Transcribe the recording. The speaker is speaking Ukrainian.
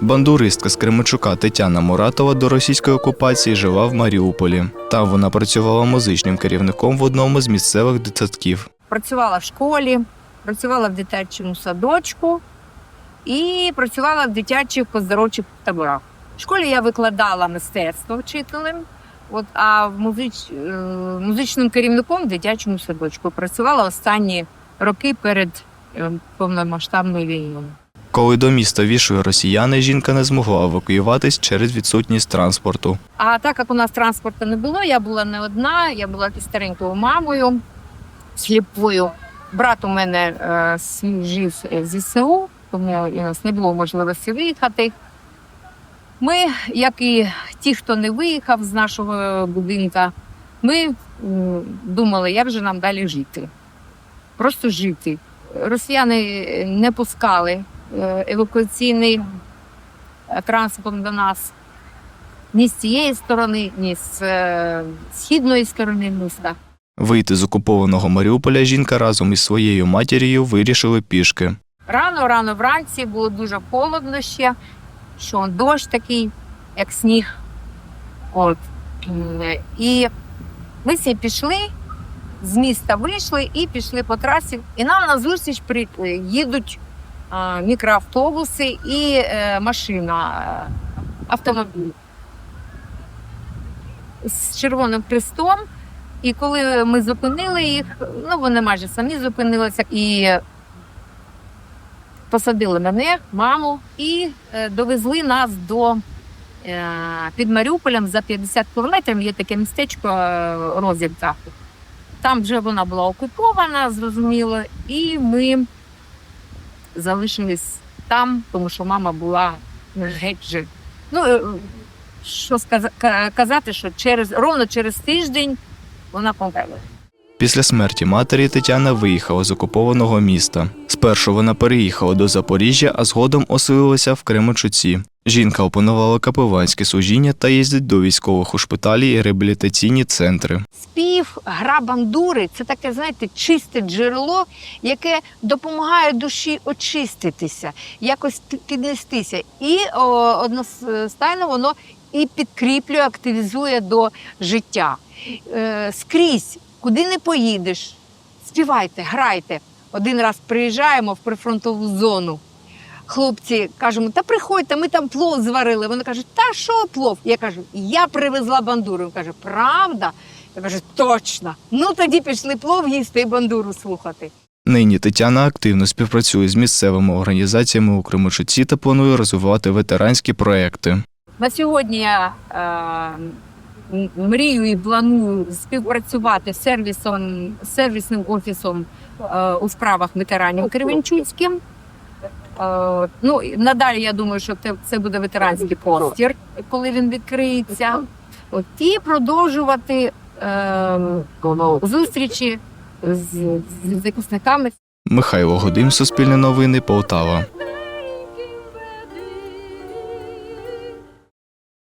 Бандуристка з Кременчука Тетяна Муратова до російської окупації жила в Маріуполі. Там вона працювала музичним керівником в одному з місцевих дитсадків. Працювала в школі, працювала в дитячому садочку і працювала в дитячих оздоровчих таборах. В школі я викладала мистецтво вчителем, от, а в музич, е, музичним керівником в дитячому садочку працювала останні роки перед е, повномасштабною війною. Коли до міста війшли росіяни, жінка не змогла евакуюватись через відсутність транспорту. А так як у нас транспорту не було, я була не одна, я була старенькою мамою, сліпою. Брат у мене е, служив в ЗСУ, тому у нас не було можливості виїхати. Ми, як і ті, хто не виїхав з нашого будинку, ми думали, як же нам далі жити. Просто жити. Росіяни не пускали е, евакуаційний е, транспорт до нас ні з цієї сторони, ні з е, східної сторони міста. Вийти з окупованого Маріуполя жінка разом із своєю матір'ю вирішили пішки. Рано, рано вранці було дуже холодно ще, що дощ такий, як сніг. От. І ми всі пішли, з міста вийшли і пішли по трасі. І нам на зустріч їдуть мікроавтобуси і е, машина, е, автомобіль з червоним хрестом. І коли ми зупинили їх, ну вони майже самі зупинилися і посадили мене, маму, і е, довезли нас до під Маріуполем за 50 кілометрів. Є таке містечко Розівка. Там вже вона була окупована, зрозуміло, і ми залишились там, тому що мама була геть же. Ну, е, що сказати, що через ровно через тиждень вона померла. Після смерті матері Тетяна виїхала з окупованого міста. Спершу вона переїхала до Запоріжжя, а згодом оселилася в Кременчуці. Жінка опанувала капеланське служіння та їздить до військових у шпиталі і реабілітаційні центри. Спів, гра бандури це таке, знаєте, чисте джерело, яке допомагає душі очиститися, якось піднестися. І о, одностайно воно і підкріплює, активізує до життя. Е, скрізь, куди не поїдеш, співайте, грайте. Один раз приїжджаємо в прифронтову зону. Хлопці кажемо, та приходьте, ми там плов зварили. Вони кажуть, та що плов? Я кажу, я привезла бандуру. Він каже, правда? Я кажу, точно. Ну тоді пішли плов їсти і бандуру слухати. Нині Тетяна активно співпрацює з місцевими організаціями у Кременчуці та планує розвивати ветеранські проекти. На сьогодні я е, мрію і планую співпрацювати з сервісом, сервісним офісом е, у справах ветеранів Кременчуцьким. Е, ну, надалі я думаю, що це, це буде ветеранський простір, коли він відкриється. От, і продовжувати е, зустрічі з, з захисниками Михайло Годим, Суспільне новини, Полтава.